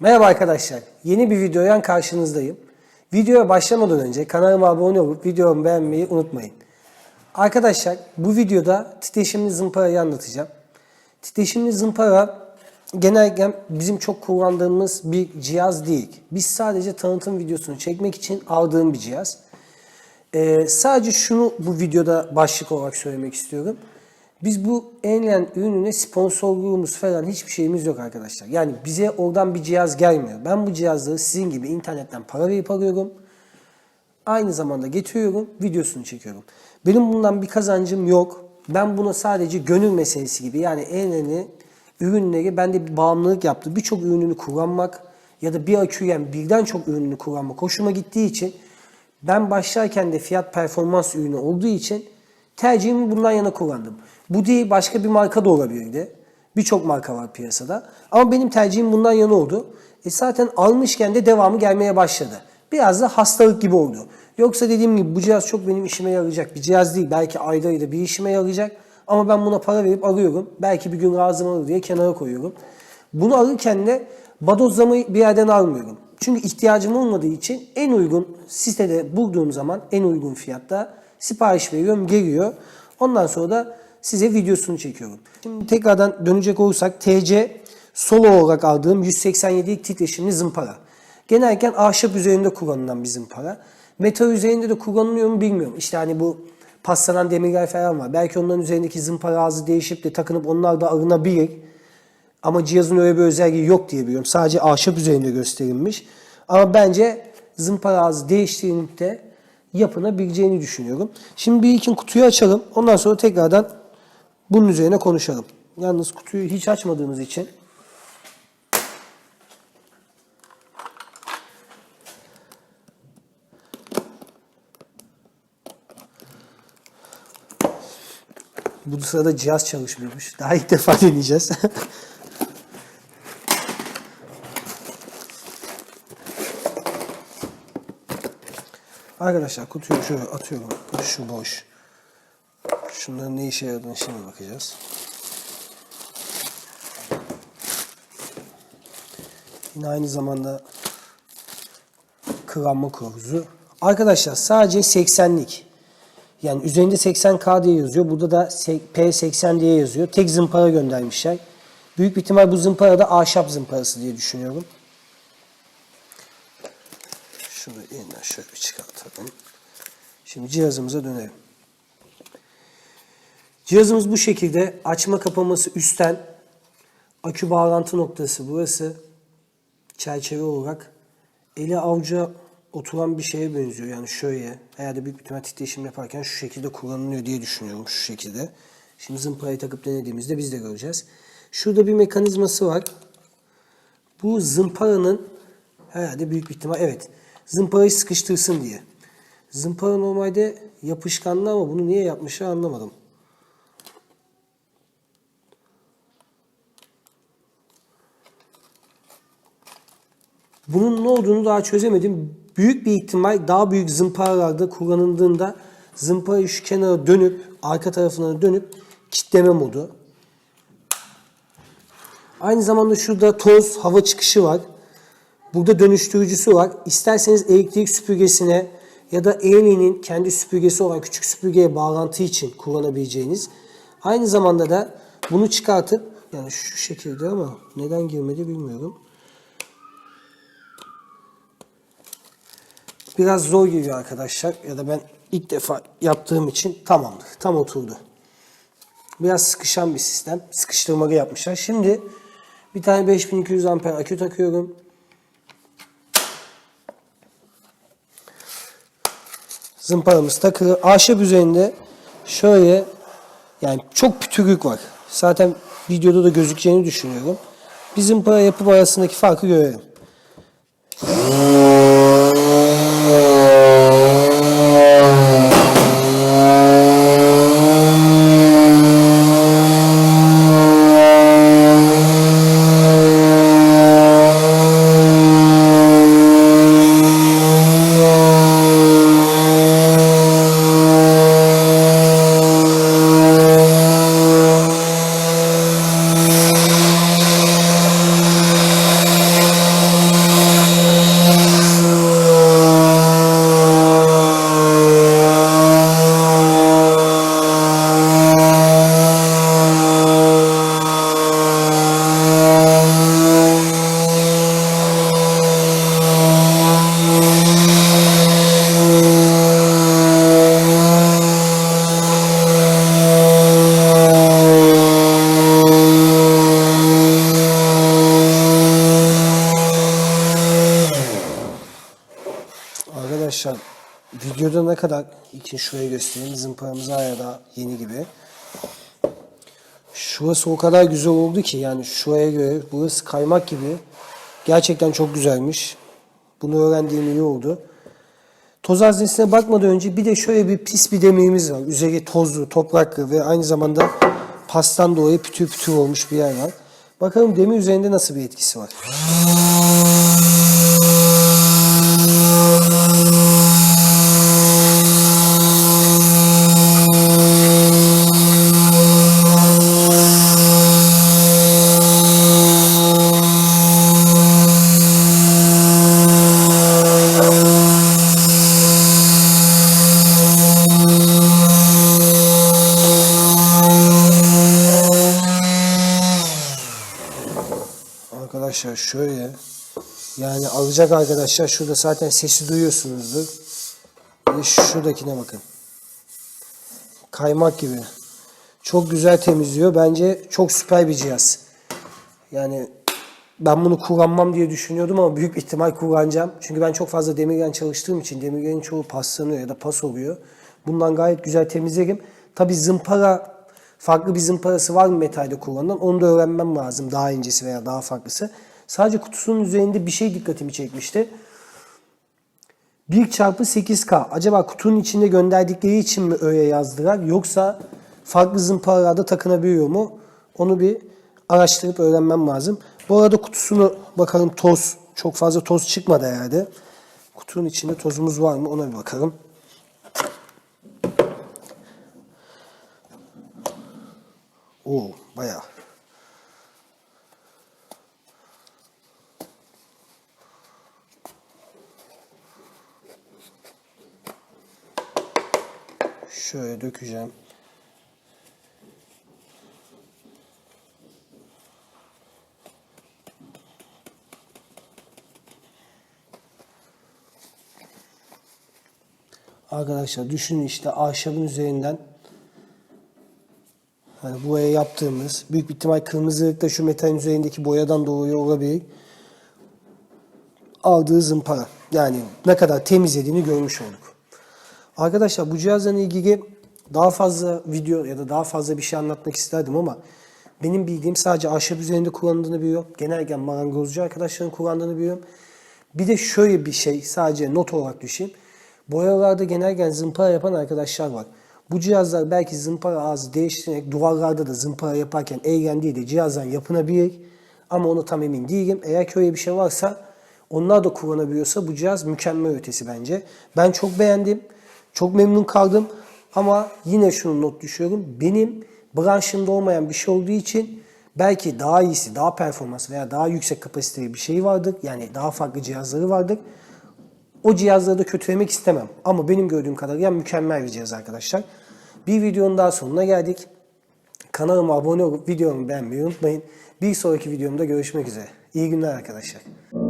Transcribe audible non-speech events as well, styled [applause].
Merhaba arkadaşlar. Yeni bir videodan karşınızdayım. Videoya başlamadan önce kanalıma abone olup videomu beğenmeyi unutmayın. Arkadaşlar bu videoda titreşimli zımparayı anlatacağım. Titreşimli zımpara genellikle bizim çok kullandığımız bir cihaz değil. Biz sadece tanıtım videosunu çekmek için aldığım bir cihaz. Ee, sadece şunu bu videoda başlık olarak söylemek istiyorum. Biz bu Enlen ürününe sponsorluğumuz falan hiçbir şeyimiz yok arkadaşlar. Yani bize oradan bir cihaz gelmiyor. Ben bu cihazları sizin gibi internetten para verip alıyorum. Aynı zamanda getiriyorum, videosunu çekiyorum. Benim bundan bir kazancım yok. Ben buna sadece gönül meselesi gibi yani Enlen'i ürünleri bende bir bağımlılık yaptı. Birçok ürününü kullanmak ya da bir aküyen birden çok ürününü kullanmak hoşuma gittiği için ben başlarken de fiyat performans ürünü olduğu için tercihimi bundan yana kullandım. Bu değil başka bir marka da olabilirdi. Birçok marka var piyasada. Ama benim tercihim bundan yana oldu. E zaten almışken de devamı gelmeye başladı. Biraz da hastalık gibi oldu. Yoksa dediğim gibi bu cihaz çok benim işime yarayacak bir cihaz değil. Belki ayda ayda bir işime yarayacak. Ama ben buna para verip alıyorum. Belki bir gün lazım olur diye kenara koyuyorum. Bunu alırken de badozlamayı bir yerden almıyorum. Çünkü ihtiyacım olmadığı için en uygun sitede bulduğum zaman en uygun fiyatta sipariş veriyorum, geliyor. Ondan sonra da size videosunu çekiyorum. Şimdi tekrardan dönecek olursak TC solo olarak aldığım 187 titreşimli zımpara. Genellikle ahşap üzerinde kullanılan bir zımpara. Metal üzerinde de kullanılıyor mu bilmiyorum. İşte hani bu paslanan demirler falan var. Belki onların üzerindeki zımpara ağzı değişip de takınıp onlar da arınabilir. Ama cihazın öyle bir özelliği yok diye biliyorum. Sadece ahşap üzerinde gösterilmiş. Ama bence zımpara ağzı değiştirilip de yapılabileceğini düşünüyorum. Şimdi bir iki kutuyu açalım. Ondan sonra tekrardan bunun üzerine konuşalım. Yalnız kutuyu hiç açmadığımız için Bu sırada cihaz çalışmıyormuş. Daha ilk defa deneyeceğiz. [laughs] Arkadaşlar kutuyu şöyle atıyorum. Şu boş. Şunların ne işe yaradığını şimdi bakacağız. Yine aynı zamanda kıvranma kılavuzu. Arkadaşlar sadece 80'lik. Yani üzerinde 80K diye yazıyor. Burada da P80 diye yazıyor. Tek zımpara göndermişler. Büyük bir ihtimal bu zımpara da ahşap zımparası diye düşünüyorum. Şunu yeniden şöyle çıkartalım. Şimdi cihazımıza dönelim. Cihazımız bu şekilde. Açma kapaması üstten. Akü bağlantı noktası burası. Çerçeve olarak. Eli avuca oturan bir şeye benziyor. Yani şöyle. Herhalde büyük bir ihtimal titreşim yaparken şu şekilde kullanılıyor diye düşünüyorum. Şu şekilde. Şimdi zımparayı takıp denediğimizde biz de göreceğiz. Şurada bir mekanizması var. Bu zımparanın herhalde büyük bir ihtimal evet. Zımparayı sıkıştırsın diye. Zımpara normalde yapışkanlı ama bunu niye yapmışlar anlamadım. Bunun ne olduğunu daha çözemedim. Büyük bir ihtimal daha büyük zımparalarda kullanıldığında zımparayı şu kenara dönüp arka tarafına dönüp kitleme modu. Aynı zamanda şurada toz hava çıkışı var. Burada dönüştürücüsü var. İsterseniz elektrik süpürgesine ya da Eoli'nin kendi süpürgesi olan küçük süpürgeye bağlantı için kullanabileceğiniz. Aynı zamanda da bunu çıkartıp yani şu şekilde ama neden girmedi bilmiyorum. Biraz zor giriyor arkadaşlar ya da ben ilk defa yaptığım için tamamdır. Tam oturdu. Biraz sıkışan bir sistem. Sıkıştırmalı yapmışlar. Şimdi bir tane 5200 amper akü takıyorum. Zımparamız takılı. Ahşap üzerinde şöyle yani çok pütürük var. Zaten videoda da gözükeceğini düşünüyorum. Bir zımpara yapıp arasındaki farkı görelim. Ne kadar için şuraya göstereyim. Zımparamız hala daha yeni gibi. Şurası o kadar güzel oldu ki yani şuraya göre burası kaymak gibi. Gerçekten çok güzelmiş. Bunu öğrendiğim iyi oldu. Toz haznesine bakmadan önce bir de şöyle bir pis bir demiğimiz var. Üzeri tozlu, topraklı ve aynı zamanda pastan dolayı pütür pütür olmuş bir yer var. Bakalım demir üzerinde nasıl bir etkisi var. Arkadaşlar şöyle yani alacak arkadaşlar şurada zaten sesi duyuyorsunuzdur. De şuradakine bakın. Kaymak gibi. Çok güzel temizliyor. Bence çok süper bir cihaz. Yani ben bunu kullanmam diye düşünüyordum ama büyük ihtimal kullanacağım. Çünkü ben çok fazla demirgen çalıştığım için demirgenin çoğu paslanıyor ya da pas oluyor. Bundan gayet güzel temizlerim. Tabi zımpara farklı bir zımparası var mı metalde kullanılan onu da öğrenmem lazım. Daha incesi veya daha farklısı. Sadece kutusunun üzerinde bir şey dikkatimi çekmişti. 1 çarpı 8K. Acaba kutunun içinde gönderdikleri için mi öyle yazdılar yoksa farklı zımparalarda takınabiliyor mu? Onu bir araştırıp öğrenmem lazım. Bu arada kutusunu bakalım toz. Çok fazla toz çıkmadı herhalde. Kutunun içinde tozumuz var mı ona bir bakalım. Oo bayağı. Şöyle dökeceğim. Arkadaşlar düşünün işte ahşabın üzerinden hani boya yaptığımız büyük bir ihtimal kırmızılık da şu metalin üzerindeki boyadan dolayı olabilir. Aldığı zımpara. Yani ne kadar temizlediğini görmüş olduk. Arkadaşlar bu cihazla ilgili daha fazla video ya da daha fazla bir şey anlatmak isterdim ama benim bildiğim sadece ahşap üzerinde kullanıldığını biliyorum. Genellikle marangozcu arkadaşların kullandığını biliyorum. Bir de şöyle bir şey sadece not olarak düşeyim. Boyalarda genellikle zımpara yapan arkadaşlar var. Bu cihazlar belki zımpara ağzı değiştirerek duvarlarda da zımpara yaparken eğren değil de cihazdan yapılabilir. Ama onu tam emin değilim. Eğer ki öyle bir şey varsa onlar da kullanabiliyorsa bu cihaz mükemmel ötesi bence. Ben çok beğendim. Çok memnun kaldım. Ama yine şunu not düşüyorum. Benim branşımda olmayan bir şey olduğu için belki daha iyisi, daha performans veya daha yüksek kapasiteli bir şey vardır. Yani daha farklı cihazları vardır. O cihazları da kötülemek istemem. Ama benim gördüğüm kadarıyla mükemmel bir cihaz arkadaşlar. Bir videonun daha sonuna geldik. Kanalıma abone olup videomu beğenmeyi unutmayın. Bir sonraki videomda görüşmek üzere. İyi günler arkadaşlar.